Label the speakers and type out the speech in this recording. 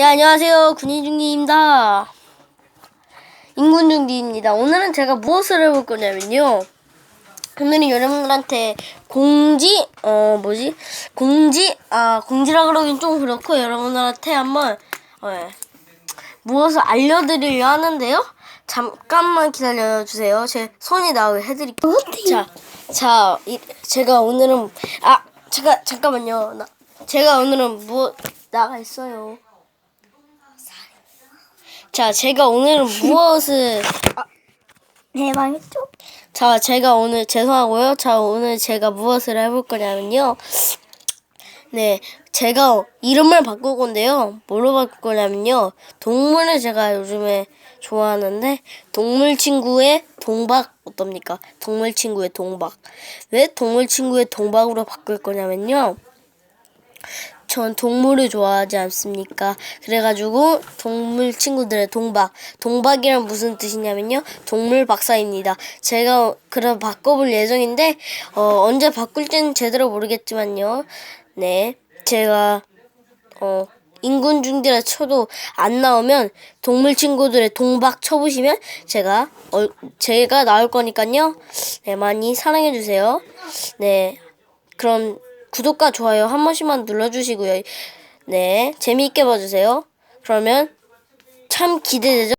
Speaker 1: 네, 안녕하세요. 군인중기입니다. 인군중기입니다. 오늘은 제가 무엇을 해볼 거냐면요. 오늘은 여러분들한테 공지, 어, 뭐지? 공지, 아, 공지라 그러긴 좀 그렇고, 여러분들한테 한번, 어, 예. 무엇을 알려드리려 하는데요. 잠깐만 기다려주세요. 제 손이 나오게 해드릴게요. 자, 자, 이, 제가 오늘은, 아, 잠깐, 잠깐만요. 나, 제가 오늘은 무엇, 나가 있어요. 자, 제가 오늘은 무엇을
Speaker 2: 네, 망했죠?
Speaker 1: 자, 제가 오늘 죄송하고요. 자, 오늘 제가 무엇을 해볼 거냐면요. 네, 제가 이름을 바꿀 건데요. 뭐로 바꿀 거냐면요. 동물을 제가 요즘에 좋아하는데 동물 친구의 동박 어떻습니까? 동물 친구의 동박. 왜 동물 친구의 동박으로 바꿀 거냐면요. 전 동물을 좋아하지 않습니까? 그래가지고 동물 친구들의 동박. 동박이란 무슨 뜻이냐면요. 동물 박사입니다. 제가 그럼 바꿔볼 예정인데 어, 언제 바꿀지는 제대로 모르겠지만요. 네, 제가 어, 인군 중들에 쳐도 안 나오면 동물 친구들의 동박 쳐보시면 제가 어, 제가 나올 거니까요. 네, 많이 사랑해 주세요. 네, 그럼 구독과 좋아요 한 번씩만 눌러주시고요. 네, 재미있게 봐주세요. 그러면 참 기대되죠?